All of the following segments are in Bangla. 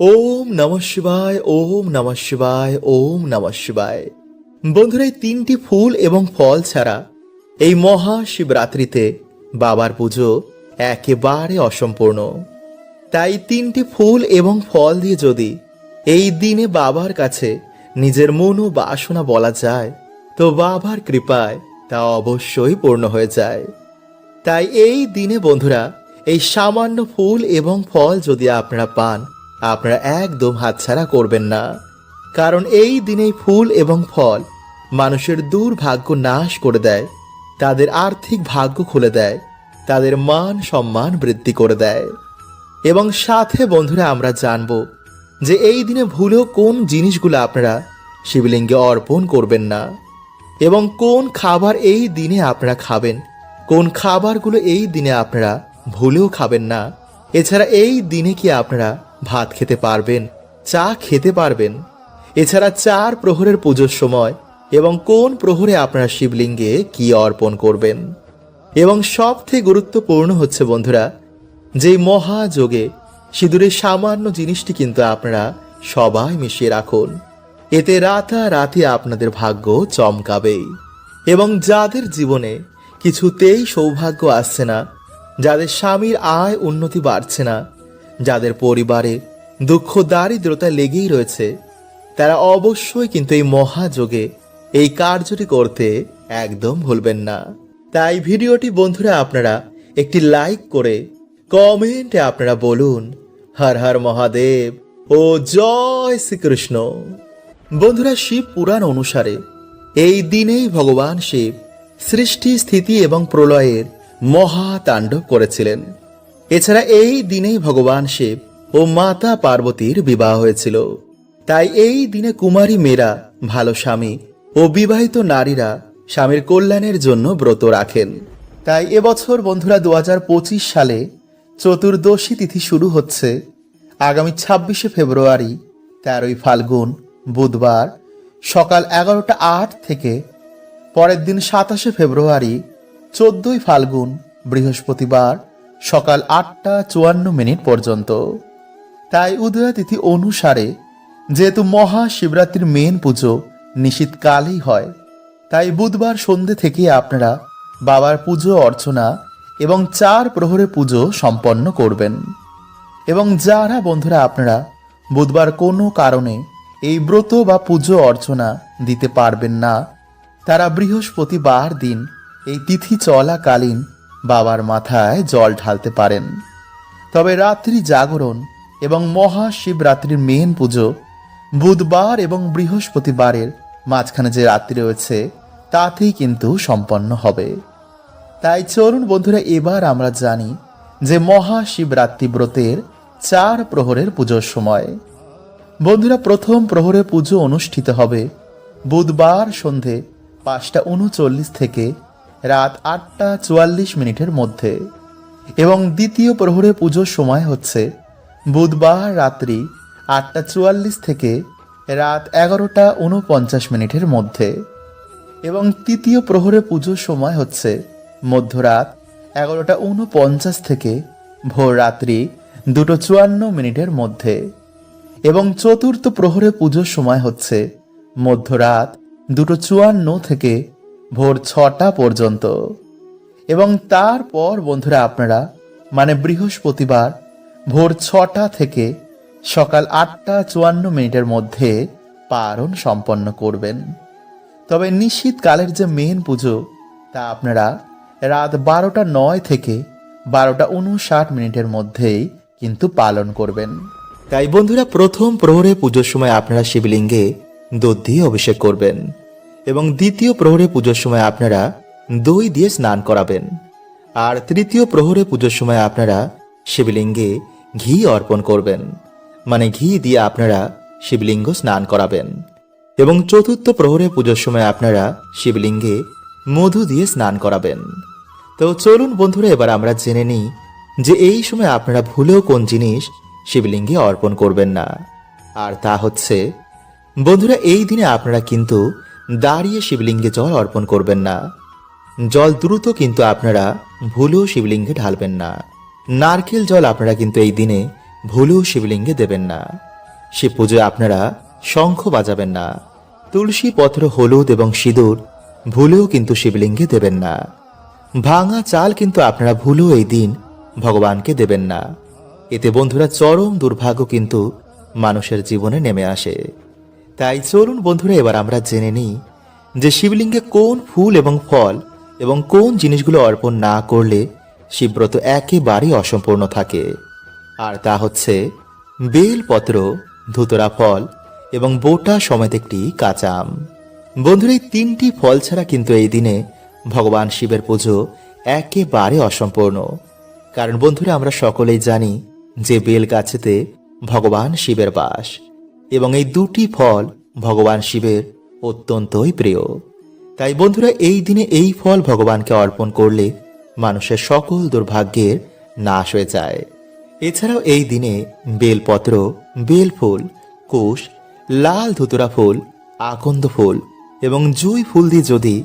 ওম নমঃ শিবায়, ওম নমঃ শিবায়, ওম নমঃ শিবায়। বন্ধুরা, এই তিনটি ফুল এবং ফল ছাড়া এই মহা শিবরাত্রিতে বাবার পুজো একেবারে অসম্পূর্ণ। তাই তিনটি ফুল এবং ফল দিয়ে যদি এই দিনে বাবার কাছে নিজের মন ও বাসনা বলা যায়, তো বাবার কৃপায় তা অবশ্যই পূর্ণ হয়ে যায়। তাই এই দিনে বন্ধুরা, এই সামান্য ফুল এবং ফল যদি আপনারা পান আপনারা একদম হাতছাড়া করবেন না। কারণ এই দিনেই ফুল এবং ফল মানুষের দুর্ভাগ্য নাশ করে দেয়, তাদের আর্থিক ভাগ্য খুলে দেয়, তাদের মান সম্মান বৃদ্ধি করে দেয়। এবং সাথে বন্ধুরা, আমরা জানব যে এই দিনে ভুলেও কোন জিনিসগুলো আপনারা শিবলিঙ্গে অর্পণ করবেন না। এবং কোন খাবার এই দিনে আপনারা খাবেন, কোন খাবারগুলো এই দিনে আপনারা ভুলেও খাবেন না। এছাড়া এই দিনে কি আপনারা ভাত খেতে পারবেন, চা খেতে পারবেন। এছাড়া চার প্রহরের পুজোর সময় এবং কোন প্রহরে আপনারা শিবলিঙ্গে কি অর্পণ করবেন? এবং সবথেকে গুরুত্বপূর্ণ হচ্ছে বন্ধুরা, যে মহাযোগে সিঁদুরের সামান্য জিনিসটি কিন্তু আপনারা সবাই মিশিয়ে রাখুন। এতে রাতারাতি আপনাদের ভাগ্য চমকাবেই এবং যাদের জীবনে কিছুতেই সৌভাগ্য আসছে না, যাদের স্বামীর আয় উন্নতি বাড়ছে না যাদের পরিবারে দুঃখ দারিদ্রতা লেগেই রয়েছে, তারা অবশ্যই কিন্তু এই মহাযোগে এই কার্যটি করতে একদম ভুলবেন না। তাই ভিডিওটি বন্ধুরা আপনারা একটি লাইক করে কমেন্টে আপনারা বলুন, হর হর মহাদেব ও জয় শ্রীকৃষ্ণ। বন্ধুরা, শিব পুরাণ অনুসারে এই দিনেই ভগবান শিব সৃষ্টি, স্থিতি এবং প্রলয়ের মহা তাণ্ডব করেছিলেন। এছাড়া এই দিনেই ভগবান শিব ও মাতা পার্বতীর বিবাহ হয়েছিল। তাই এই দিনে কুমারী মেয়েরা, ভালো স্বামী ও বিবাহিত নারীরা স্বামীর কল্যাণের জন্য ব্রত রাখেন। তাই এবছর বন্ধুরা দু হাজার পঁচিশ সালে চতুর্দশী তিথি শুরু হচ্ছে। আগামী ছাব্বিশে ফেব্রুয়ারি তেরোই ফাল্গুন, বুধবার সকাল এগারোটা আট থেকে পরের দিন সাতাশে ফেব্রুয়ারি চোদ্দই ফাল্গুন, বৃহস্পতিবার সকাল আটটা চুয়ান্ন মিনিট পর্যন্ত। তাই উদয়াতিথি অনুসারে যেহেতু মহাশিবরাত্রির মেন পুজো নিশীতকালেই হয়, তাই বুধবার সন্ধে থেকে আপনারা বাবার পুজো, অর্চনা এবং চার প্রহরে পুজো সম্পন্ন করবেন। এবং যারা বন্ধুরা আপনারা বুধবার কোনো কারণে এই ব্রত বা পুজো, অর্চনা দিতে পারবেন না, তারা বৃহস্পতিবার দিন এই তিথি চলাকালীন বাবার মাথায় জল ঢালতে পারেন। তবে রাত্রি জাগরণ এবং মহাশিবরাত্রির মেন পুজো বুধবার এবং বৃহস্পতিবারের মাঝখানে যে রাত্রি রয়েছে, তাতেই কিন্তু সম্পন্ন হবে। তাই চলুন বন্ধুরা, এবার আমরা জানি যে মহাশিবরাত্রি ব্রতের চার প্রহরের পুজোর সময়। বন্ধুরা, প্রথম প্রহরে পুজো অনুষ্ঠিত হবে বুধবার সন্ধে পাঁচটা উনচল্লিশ থেকে রাত আটটা চুয়াল্লিশ মিনিটের মধ্যে। এবং দ্বিতীয় প্রহরে পুজোর সময় হচ্ছে বুধবার রাত্রি আটটা চুয়াল্লিশ থেকে রাত এগারোটা উনপঞ্চাশ মিনিটের মধ্যে। এবং তৃতীয় প্রহরে পুজোর সময় হচ্ছে মধ্যরাত এগারোটা উনপঞ্চাশ থেকে ভোর রাত্রি দুটো চুয়ান্ন মিনিটের মধ্যে। এবং চতুর্থ প্রহরে পুজোর সময় হচ্ছে মধ্যরাত দুটো চুয়ান্ন থেকে ভোর ছটা পর্যন্ত। এবং তারপর, বন্ধুরা আপনারা মানে বৃহস্পতিবার, ভোর ছটা থেকে সকাল আটটা চুয়ান্ন মিনিটের মধ্যে পারণ সম্পন্ন করবেন। তবে নিশীতকালের যে মেন পুজো, তা আপনারা রাত বারোটা নয় থেকে বারোটা উনষাট মিনিটের মধ্যেই কিন্তু পালন করবেন। তাই বন্ধুরা, প্রথম প্রহরে পুজোর সময় আপনারা শিবলিঙ্গে দুধ দিয়ে অভিষেক করবেন। এবং দ্বিতীয় প্রহরে পুজোর সময় আপনারা দই দিয়ে স্নান করাবেন। আর তৃতীয় প্রহরে পুজোর সময় আপনারা শিবলিঙ্গে ঘি অর্পণ করবেন। মানে ঘি দিয়ে আপনারা শিবলিঙ্গ স্নান করাবেন। এবং চতুর্থ প্রহরে পুজোর সময় আপনারা শিবলিঙ্গে মধু দিয়ে স্নান করাবেন। তো চলুন বন্ধুরা, এবার আমরা জেনে নিই যে এই সময় আপনারা ভুলেও কোন জিনিস শিবলিঙ্গে অর্পণ করবেন না। আর তা হচ্ছে, বন্ধুরা, এই দিনে আপনারা কিন্তু দাঁড়িয়ে শিবলিঙ্গে জল অর্পণ করবেন না। জল দ্রুত কিন্তু আপনারা ভুলেও শিবলিঙ্গে ঢালবেন না। নারকেল জল আপনারা কিন্তু এই দিনে ভুলেও শিবলিঙ্গে দেবেন না। সে পুজোয় আপনারা শঙ্খ বাজাবেন না। তুলসী পত্র, হলুদ এবং সিঁদুর ভুলেও কিন্তু শিবলিঙ্গে দেবেন না। ভাঙা চাল কিন্তু আপনারা ভুলেও এই দিন ভগবানকে দেবেন না। এতে বন্ধুরা চরম দুর্ভাগ্য কিন্তু মানুষের জীবনে নেমে আসে। তাই চলুন বন্ধুরা, এবার আমরা জেনে নিই যে শিবলিঙ্গে কোন ফুল এবং ফল এবং কোন জিনিসগুলো অর্পণ না করলে শিবব্রত একেবারেই অসম্পূর্ণ থাকে। আর তা হচ্ছে বেলপত্র, ধুতরা ফল এবং বোটা সমেত একটি কাঁচা আম বন্ধুরা, এই তিনটি ফল ছাড়া কিন্তু এই দিনে ভগবান শিবের পুজো একেবারে অসম্পূর্ণ। কারণ বন্ধুরা, আমরা সকলেই জানি যে বেল গাছেতে ভগবান শিবের বাস। এবং এই দুটি ফল ভগবান শিবের অত্যন্তই প্রিয়। তাই বন্ধুরা, এই দিনে এই ফল ভগবানকে অর্পণ করলে মানুষের সকল দুর্ভাগ্যের নাশ হয়ে যায়। এছাড়াও এই দিনে বেলপত্র, বেলফুল কুশ লাল ধুতুরা ফুল, আকন্দ ফুল এবং জুই ফুল দিয়ে যদি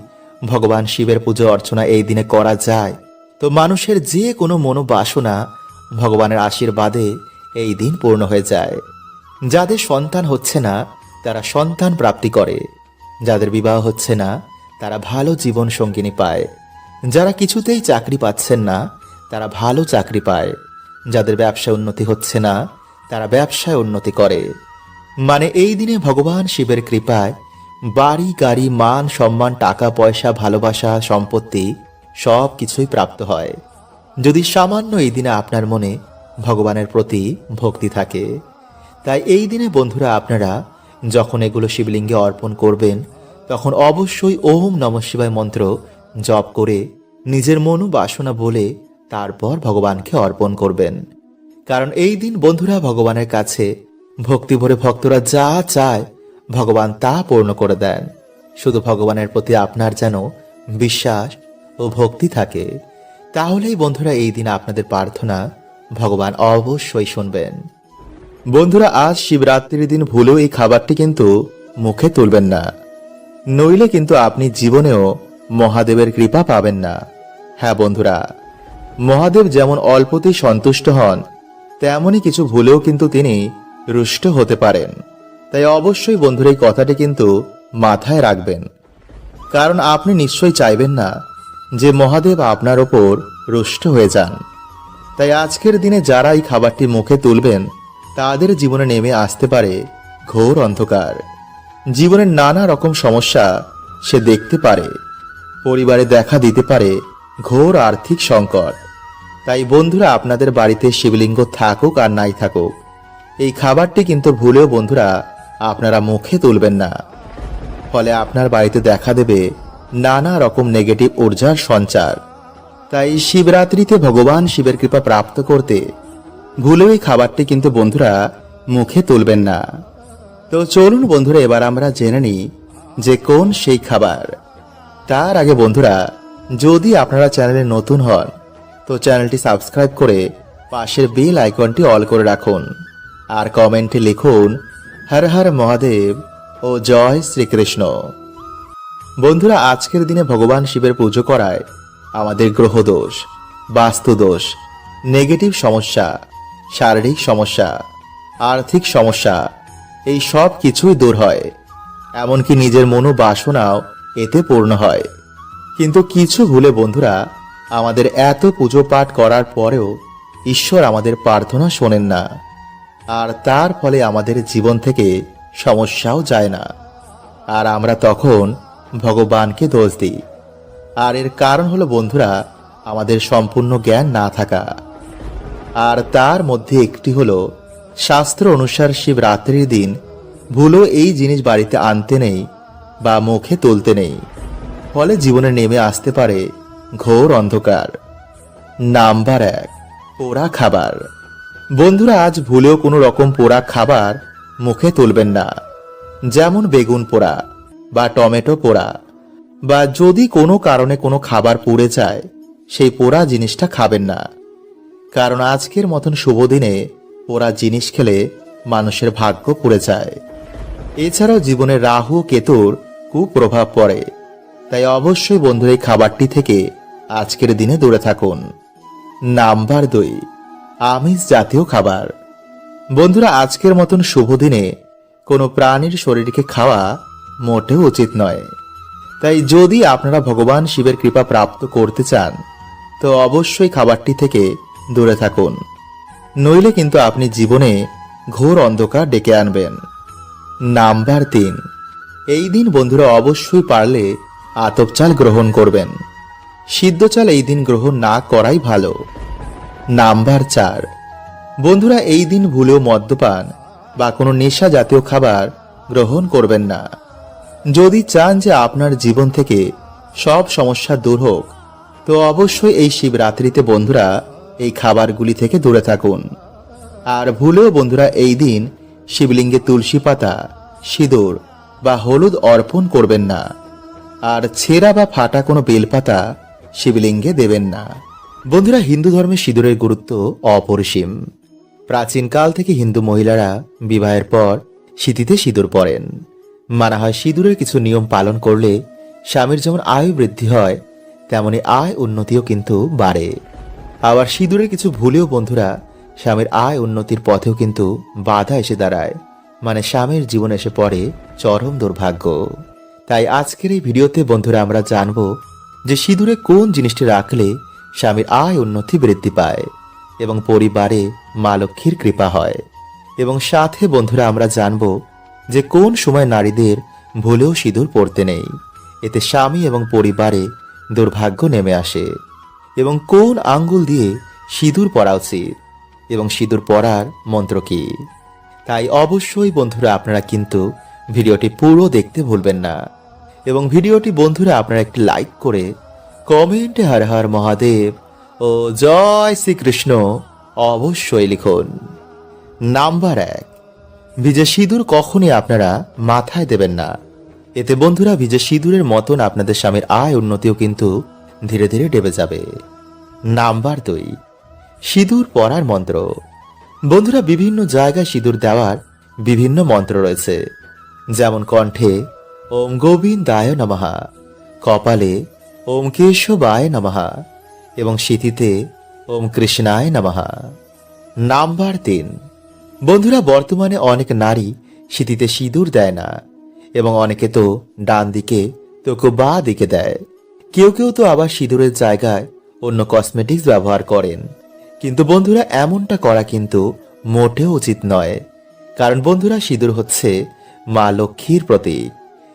ভগবান শিবের পুজো অর্চনা এই দিনে করা যায়, তো মানুষের যে কোনো মনোবাসনা ভগবানের আশীর্বাদে এই দিন পূর্ণ হয়ে যায়। যাদের সন্তান হচ্ছে না, তারা সন্তান প্রাপ্তি করে। যাদের বিবাহ হচ্ছে না, তারা ভালো জীবন সঙ্গিনী পায়। যারা কিছুতেই চাকরি পাচ্ছেন না, তারা ভালো চাকরি পায়। যাদের ব্যবসায় উন্নতি হচ্ছে না, তারা ব্যবসায় উন্নতি করে। মানে এই দিনে ভগবান শিবের কৃপায় বাড়ি, গাড়ি, মান, সম্মান, টাকা, পয়সা, ভালোবাসা, সম্পত্তি সব কিছুই প্রাপ্ত হয়। যদি সামান্য এই দিনে আপনার মনে ভগবানের প্রতি ভক্তি থাকে তাই এই দিনে বন্ধুরা আপনারা যখন এগুলো শিবলিঙ্গে অর্পণ করবেন, তখন অবশ্যই ওম নম শিবায় মন্ত্র জপ করে নিজের মনু বাসনা বলে তারপর ভগবানকে অর্পণ করবেন। কারণ এই দিন বন্ধুরা ভগবানের কাছে ভক্তি ভরে ভক্তরা যা চায়, ভগবান তা পূর্ণ করে দেন। শুধু ভগবানের প্রতি আপনার যেন বিশ্বাস ও ভক্তি থাকে, তাহলেই বন্ধুরা এই দিন আপনাদের প্রার্থনা ভগবান অবশ্যই শুনবেন। বন্ধুরা, আজ শিবরাত্রির দিন ভুলেও এই খাবারটি কিন্তু মুখে তুলবেন না। নইলে কিন্তু আপনি জীবনেও মহাদেবের কৃপা পাবেন না। হ্যাঁ বন্ধুরা, মহাদেব যেমন অল্পতেই সন্তুষ্ট হন, তেমনই কিছু ভুলেও কিন্তু তিনি রুষ্ট হতে পারেন। তাই অবশ্যই বন্ধুরা, এই কথাটি কিন্তু মাথায় রাখবেন। কারণ আপনি নিশ্চয়ই চাইবেন না যে মহাদেব আপনার ওপর রুষ্ট হয়ে যান। তাই আজকের দিনে যারা এই খাবারটি মুখে তুলবেন তাদের জীবনে নেমে আসতে পারে ঘোর অন্ধকার। জীবনের নানা রকম সমস্যা সে দেখতে পারে। পরিবারে দেখা দিতে পারে ঘোর আর্থিক সংকট। তাই বন্ধুরা, আপনাদের বাড়িতে শিবলিঙ্গ থাকুক আর নাই থাকুক, এই খাবারটি কিন্তু ভুলেও বন্ধুরা আপনারা মুখে তুলবেন না। ফলে আপনার বাড়িতে দেখা দেবে নানা রকম নেগেটিভ ঊর্জার সঞ্চার। তাই শিবরাত্রিতে ভগবান শিবের কৃপা প্রাপ্ত করতে ভুলেও এই খাবারটি কিন্তু বন্ধুরা মুখে তুলবেন না। তো চলুন বন্ধুরা, এবার আমরা জেনে নিই যে কোন সেই খাবার। তার আগে বন্ধুরা, যদি আপনারা চ্যানেলে নতুন হন, তো চ্যানেলটি সাবস্ক্রাইব করে পাশের বেল আইকনটি অল করে রাখুন। আর কমেন্টে লিখুন, হর হর মহাদেব ও জয় শ্রীকৃষ্ণ। বন্ধুরা, আজকের দিনে ভগবান শিবের পুজো করায় আমাদের গ্রহদোষ, বাস্তুদোষ, নেগেটিভ সমস্যা শারীরিক সমস্যা, আর্থিক সমস্যা, এই সব কিছুই দূর হয়। এমনকি নিজের মনোবাসনাও এতে পূর্ণ হয়। কিন্তু কিছু ভুলে বন্ধুরা, আমাদের এত পুজো পাঠ করার পরেও ঈশ্বর আমাদের প্রার্থনা শোনেন না। আর তার ফলে আমাদের জীবন থেকে সমস্যাও যায় না। আর আমরা তখন ভগবানকে দোষ দিই। আর এর কারণ হলো বন্ধুরা, আমাদের সম্পূর্ণ জ্ঞান না থাকা। আর তার মধ্যে একটি হলো, শাস্ত্র অনুসার শিবরাত্রির দিন ভুলো এই জিনিস বাড়িতে আনতে নেই বা মুখে তুলতে নেই। ফলে জীবনে নেমে আসতে পারে ঘোর অন্ধকার। নাম্বার এক, পোড়া খাবার। বন্ধুরা, আজ ভুলেও কোনো রকম পোড়া খাবার মুখে তুলবেন না। যেমন বেগুন পোড়া বা টমেটো পোড়া বা যদি কোনো কারণে কোনো খাবার পুড়ে যায়, সেই পোড়া জিনিসটা খাবেন না। কারণ আজকের মতন শুভ দিনে পোড়া জিনিস খেলে মানুষের ভাগ্য পড়ে যায়। এছাড়াও জীবনে রাহু কেতুর কুপ্রভাব পড়ে। তাই অবশ্যই বন্ধুর, এই খাবারটি থেকে আজকের দিনে দূরে থাকুন। নাম্বার দুই, আমিষ জাতীয় খাবার। বন্ধুরা, আজকের মতন শুভ দিনে কোনো প্রাণীর শরীরকে খাওয়া মোটেও উচিত নয়। তাই যদি আপনারা ভগবান শিবের কৃপা প্রাপ্ত করতে চান, তো অবশ্যই খাবারটি থেকে দূরে থাকুন। নইলে কিন্তু আপনি জীবনে ঘোর অন্ধকার ডেকে আনবেন। নাম্বার তিন এই দিন বন্ধুরা অবশ্যই পারলে আতপ চাল গ্রহণ করবেন। সিদ্ধ চাল এই দিন গ্রহণ না করাই ভালো। নাম্বার চার। বন্ধুরা এই দিন ভুলেও মদ্যপান বা কোনো নেশা জাতীয় খাবার গ্রহণ করবেন না। যদি চান যে আপনার জীবন থেকে সব সমস্যা দূর হোক, তো অবশ্যই এই শিবরাত্রিতে বন্ধুরা এই খাবারগুলি থেকে দূরে থাকুন। আর ভুলেও বন্ধুরা, এই দিন শিবলিঙ্গে তুলসী পাতা, সিঁদুর বা হলুদ অর্পণ করবেন না। আর ছেঁড়া বা ফাটা কোনো বেলপাতা শিবলিঙ্গে দেবেন না। বন্ধুরা, হিন্দু ধর্মে সিঁদুরের গুরুত্ব অপরিসীম। প্রাচীনকাল থেকে হিন্দু মহিলারা বিবাহের পর শীতিতে সিঁদুর পরেন। মানা হয় সিঁদুরের কিছু নিয়ম পালন করলে স্বামীর যেমন আয় বৃদ্ধি হয়, তেমনি আয় উন্নতিও কিন্তু বাড়ে। আবার সিঁদুরের কিছু ভুলেও বন্ধুরা, স্বামীর আয় উন্নতির পথেও কিন্তু বাধা এসে দাঁড়ায়। মানে স্বামীর জীবনে এসে পড়ে চরম দুর্ভাগ্য। তাই আজকের এই ভিডিওতে বন্ধুরা আমরা জানব যে সিঁদুরে কোন জিনিসটি রাখলে স্বামীর আয় উন্নতি বৃদ্ধি পায় এবং পরিবারে মা লক্ষ্মীর কৃপা হয়। এবং সাথে বন্ধুরা আমরা জানব যে কোন সময় নারীদের ভুলেও সিঁদুর পড়তে নেই। এতে স্বামী এবং পরিবারে দুর্ভাগ্য নেমে আসে। এবং কোন আঙ্গুল দিয়ে সিঁদুর পরা উচিত? এবং সিঁদুর পরার মন্ত্র কি? তাই অবশ্যই বন্ধুরা আপনারা কিন্তু ভিডিওটি পুরো দেখতে ভুলবেন না। এবং ভিডিওটি বন্ধুরা আপনারা একটি লাইক করে কমেন্টে হর হর মহাদেব ও জয় শ্রীকৃষ্ণ অবশ্যই লিখুন। নাম্বার এক, ভিজে সিঁদুর কখনই আপনারা মাথায় দেবেন না। এতে বন্ধুরা ভিজে সিঁদুরের মতন আপনাদের স্বামীর আয় উন্নতিও কিন্তু ধীরে ধীরে ডেবে যাবে। নাম্বার দুই, সিঁদুর পরার মন্ত্র। বন্ধুরা, বিভিন্ন জায়গায় সিঁদুর দেওয়ার বিভিন্ন মন্ত্র রয়েছে। যেমন কণ্ঠে, ওম গোবিন্দায় নমহা কপালে, ওম কেশবায় নমহা এবং শীতিতে ওম কৃষ্ণায় নমহা নাম্বার তিন, বন্ধুরা, বর্তমানে অনেক নারী শীতিতে সিঁদুর দেয় না। এবং অনেকে তো ডান দিকে, তো বা দিকে দেয়। কেউ কেউ তো আবার সিঁদুরের জায়গায় অন্য কসমেটিক্স ব্যবহার করেন। কিন্তু বন্ধুরা, এমনটা করা কিন্তু মোটেও উচিত নয়। কারণ বন্ধুরা, সিঁদুর হচ্ছে মা লক্ষ্মীর প্রতীক।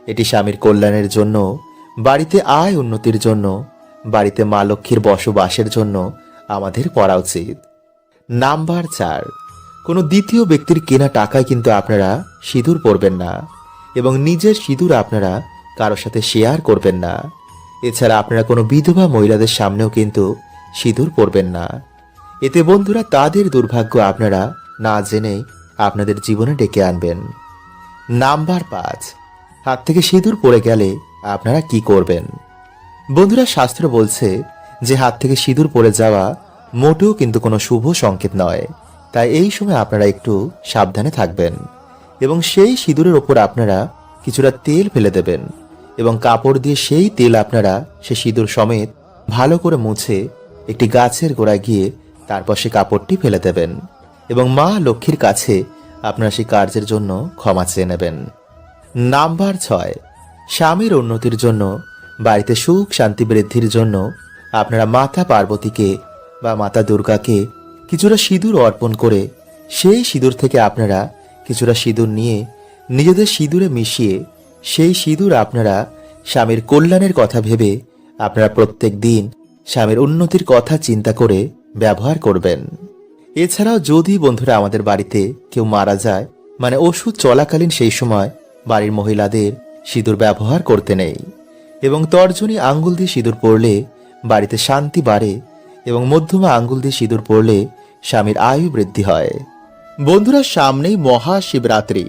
এটি স্বামীর কল্যাণের জন্য, বাড়িতে আয় উন্নতির জন্য, বাড়িতে মা লক্ষ্মীর বসবাসের জন্য আমাদের পড়া উচিত। নাম্বার চার, কোনো দ্বিতীয় ব্যক্তির কেনা টাকায় কিন্তু আপনারা সিঁদুর পরবেন না এবং নিজের সিঁদুর আপনারা কারোর সাথে শেয়ার করবেন না। এছাড়া আপনারা কোনো বিধবা মহিলাদের সামনেও কিন্তু সিঁদুর পরবেন না। এতে বন্ধুরা তাদের দুর্ভাগ্য আপনারা না জেনেই আপনাদের জীবনে ডেকে আনবেন। নাম্বার পাঁচ, হাত থেকে সিঁদুর পড়ে গেলে আপনারা কি করবেন? বন্ধুরা, শাস্ত্র বলছে যে হাত থেকে সিঁদুর পড়ে যাওয়া মোটেও কিন্তু কোনো শুভ সংকেত নয়। তাই এই সময় আপনারা একটু সাবধানে থাকবেন এবং সেই সিঁদুরের ওপর আপনারা কিছুটা তেল ফেলে দেবেন। এবং কাপড় দিয়ে সেই তেল আপনারা সে সিঁদুর সমেত ভালো করে মুছে একটি গাছের গোড়ায় গিয়ে তারপর সে কাপড়টি ফেলে দেবেন। এবং মা লক্ষ্মীর কাছে আপনারা সেই কার্যের জন্য ক্ষমা চেয়ে নেবেন। নাম্বার ছয়, স্বামীর উন্নতির জন্য, বাড়িতে সুখ, শান্তি, বৃদ্ধির জন্য আপনারা মাতা পার্বতীকে বা মাতা দুর্গাকে কিছুটা সিঁদুর অর্পণ করে সেই সিঁদুর থেকে আপনারা কিছুটা সিঁদুর নিয়ে নিজেদের সিঁদুরে মিশিয়ে সেই সিঁদুর আপনারা স্বামীর কল্যাণের কথা ভেবে আপনারা প্রত্যেক দিন স্বামীর উন্নতির কথা চিন্তা করে ব্যবহার করবেন। এছাড়াও যদি বন্ধুরা আমাদের বাড়িতে কেউ মারা যায় মানে ওষুধ চলাকালীন সেই সময় বাড়ির মহিলাদের সিঁদুর ব্যবহার করতে নেই এবং তর্জনী আঙ্গুল দিয়ে সিঁদুর পরলে বাড়িতে শান্তি বাড়ে এবং মধ্যমা আঙ্গুল দিয়ে সিঁদুর পরলে স্বামীর আয়ু বৃদ্ধি হয়। বন্ধুরা, সামনেই মহাশিবরাত্রি।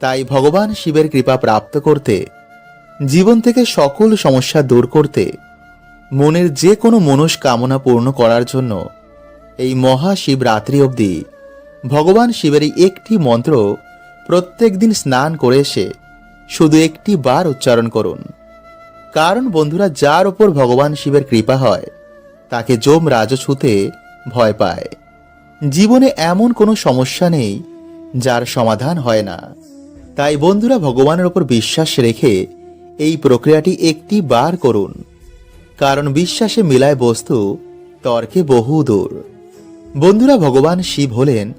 তাই ভগবান শিবের কৃপা প্রাপ্ত করতে, জীবন থেকে সকল সমস্যা দূর করতে, মনের যে কোনো মনস্কামনা পূর্ণ করার জন্য এই মহাশিবরাত্রি অবধি ভগবান শিবের একটি মন্ত্র প্রত্যেক দিন স্নান করে এসে শুধু একটি বার উচ্চারণ করুন। কারণ বন্ধুরা, যার ওপর ভগবান শিবের কৃপা হয়, তাকে যম রাজছুতে ভয় পায়। জীবনে এমন কোনো সমস্যা নেই যার সমাধান হয় না। তাই বন্ধুরা ভগবানের ওপর বিশ্বাস রেখে এই প্রক্রিয়াটি একটি বার করুন। কারণ বিশ্বাসে মিলায় বস্তু, তর্কে বহু দূর। বন্ধুরা ভগবান শিব হলেন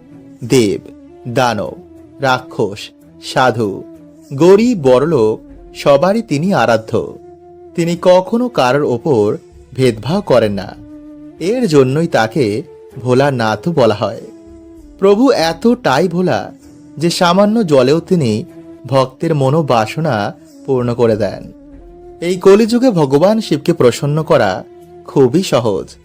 দেব, দানব, রাক্ষস, সাধু, গরিব, বড়লোক, সবারই তিনি আরাধ্য। তিনি কখনো কারোর ওপর ভেদভাব করেন না। এর জন্যই তাকে ভোলানাথও বলা হয়। প্রভু এতটাই ভোলা যে সামান্য জলেও তিনি ভক্তের মনোবাসনা পূর্ণ করে দেন। এই কলিযুগে ভগবান শিবকে প্রসন্ন করা খুবই সহজ।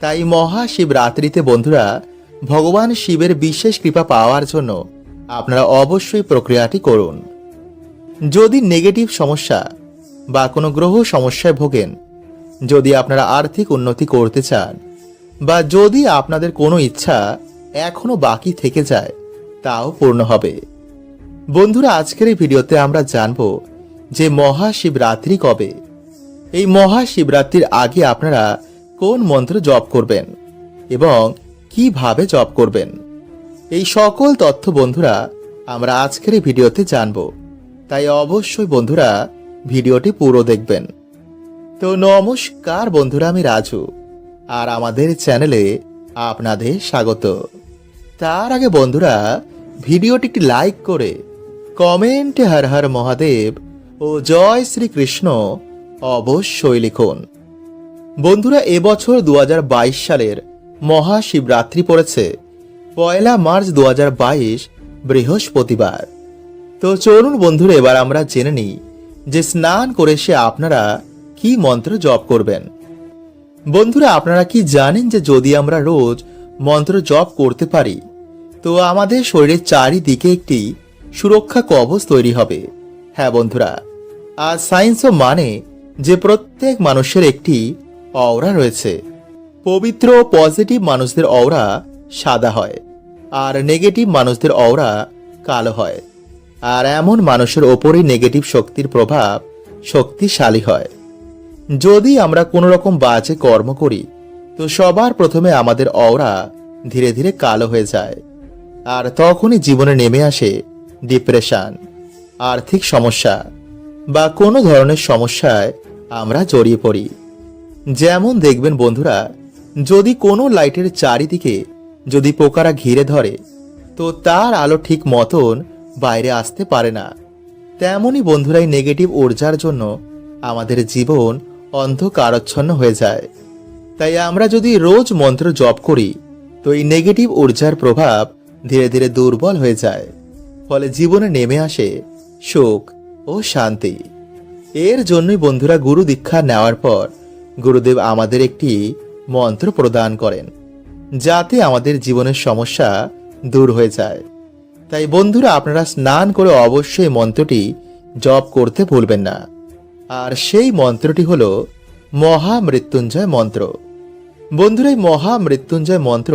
তাই মহাশিবরাত্রিতে বন্ধুরা, ভগবান শিবের বিশেষ কৃপা পাওয়ার জন্য আপনারা অবশ্যই প্রক্রিয়াটি করুন। যদি নেগেটিভ সমস্যা বা কোনো গ্রহ সমস্যায় ভোগেন, যদি আপনারা আর্থিক উন্নতি করতে চান বা যদি আপনাদের কোনো ইচ্ছা এখনও বাকি থেকে যায় তাও পূর্ণ হবে। বন্ধুরা, আজকের এই ভিডিওতে আমরা জানব যে মহাশিবরাত্রি কবে। এই মহাশিবরাত্রির আগে আপনারা কোন মন্ত্র জপ করবেন এবং কীভাবে জপ করবেন? এই সকল তথ্য বন্ধুরা, আমরা আজকের এই ভিডিওতে জানব। তাই অবশ্যই বন্ধুরা, ভিডিওটি পুরো দেখবেন। তো নমস্কার বন্ধুরা, আমি রাজু। আর আমাদের চ্যানেলে আপনাদের স্বাগত। তার আগে বন্ধুরা ভিডিওটি একটি লাইক করে কমেন্টে হর হর মহাদেব ও জয় শ্রীকৃষ্ণ অবশ্যই লিখুন। বন্ধুরা, এবছর দু হাজার বাইশ সালের মহাশিবরাত্রি পড়েছে। পয়লা মার্চ দু হাজার বাইশ, বৃহস্পতিবার। তো চলুন বন্ধুরা, এবার আমরা জেনে নিই যে স্নান করে সে আপনারা কি মন্ত্র জপ করবেন। বন্ধুরা, আপনারা কি জানেন যে যদি আমরা রোজ মন্ত্র জপ করতে পারি তো আমাদের শরীরের চারিদিকে একটি সুরক্ষা কবচ তৈরি হবে। হ্যাঁ বন্ধুরা, আর সায়েন্সও মানে যে প্রত্যেক মানুষের একটি অওরা রয়েছে। পবিত্র ও পজিটিভ মানুষদের অওরা সাদা হয়, আর নেগেটিভ মানুষদের অওরা কালো হয়, আর এমন মানুষের ওপরই নেগেটিভ শক্তির প্রভাব শক্তিশালী হয়। যদি আমরা কোনো রকম বাজে কর্ম করি, তো সবার প্রথমে আমাদের অওরা ধীরে ধীরে কালো হয়ে যায়। আর তখনই জীবনে নেমে আসে ডিপ্রেশন, আর্থিক সমস্যা বা কোনো ধরনের সমস্যায় আমরা জড়িয়ে পড়ি। যেমন দেখবেন বন্ধুরা, যদি কোনো লাইটের চারিদিকে যদি পোকারা ঘিরে ধরে, তো তার আলো ঠিক মতন বাইরে আসতে পারে না। তেমনই বন্ধুরাই নেগেটিভ ঊর্জার জন্য আমাদের জীবন অন্ধকারচ্ছন্ন হয়ে যায়। তাই আমরা যদি রোজ মন্ত্র জপ করি, তো এই নেগেটিভ ঊর্জার প্রভাব ধীরে ধীরে দুর্বল হয়ে যায়। ফলে জীবনে নেমে আসে সুখ ও শান্তি। এর জন্যই বন্ধুরা গুরু দীক্ষা নেওয়ার পর গুরুদেব আমাদের একটি মন্ত্র প্রদান করেন, যাতে আমাদের জীবনের সমস্যা দূর হয়ে যায়। তাই বন্ধুরা, আপনারা স্নান করে অবশ্যই মন্ত্রটি জপ করতে ভুলবেন না। আর সেই মন্ত্রটি হল মহামৃত্যুঞ্জয় মন্ত্র। বন্ধুরা, এই মহামৃত্যুঞ্জয় মন্ত্র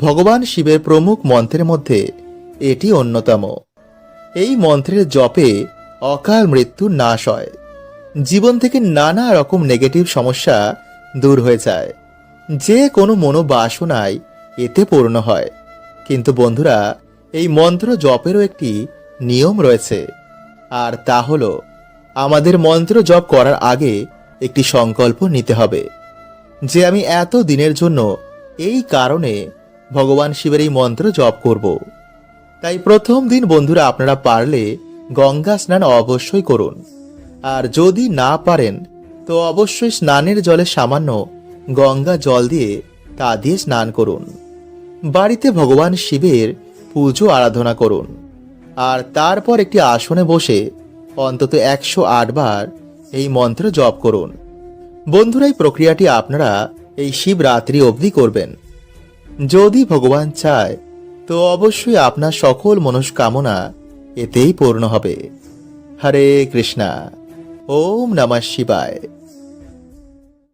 ভগবান শিবের প্রমুখ মন্ত্রের মধ্যে এটি অন্যতম। এই মন্ত্রের জপে অকাল মৃত্যু নাশ হয়। জীবন থেকে নানা রকম নেগেটিভ সমস্যা দূর হয়ে যায়। যে কোনো মনোবাসনায় এতে পূর্ণ হয়। কিন্তু বন্ধুরা, এই মন্ত্র জপেরও একটি নিয়ম রয়েছে। আর তা হল, আমাদের মন্ত্র জপ করার আগে একটি সংকল্প নিতে হবে। যে আমি এত দিনের জন্য এই কারণে ভগবান শিবের এই মন্ত্র জপ করব। তাই প্রথম দিন বন্ধুরা আপনারা পারলে গঙ্গা স্নান অবশ্যই করুন। আর যদি না পারেন, তো অবশ্যই স্নানের জলে সামান্য গঙ্গা জল দিয়ে তা দিয়ে স্নান করুন। বাড়িতে ভগবান শিবের পুজো আরাধনা করুন। আর তারপর একটি আসনে বসে অন্তত একশো বার এই মন্ত্র জপ করুন। বন্ধুরা, এই প্রক্রিয়াটি আপনারা এই শিবরাত্রি অবধি করবেন। যদি ভগবান চায়, তো অবশ্যই আপনার সকল মনস্কামনা এতেই পূর্ণ হবে। হরে কৃষ্ণা। ওম নমঃ শিবায়।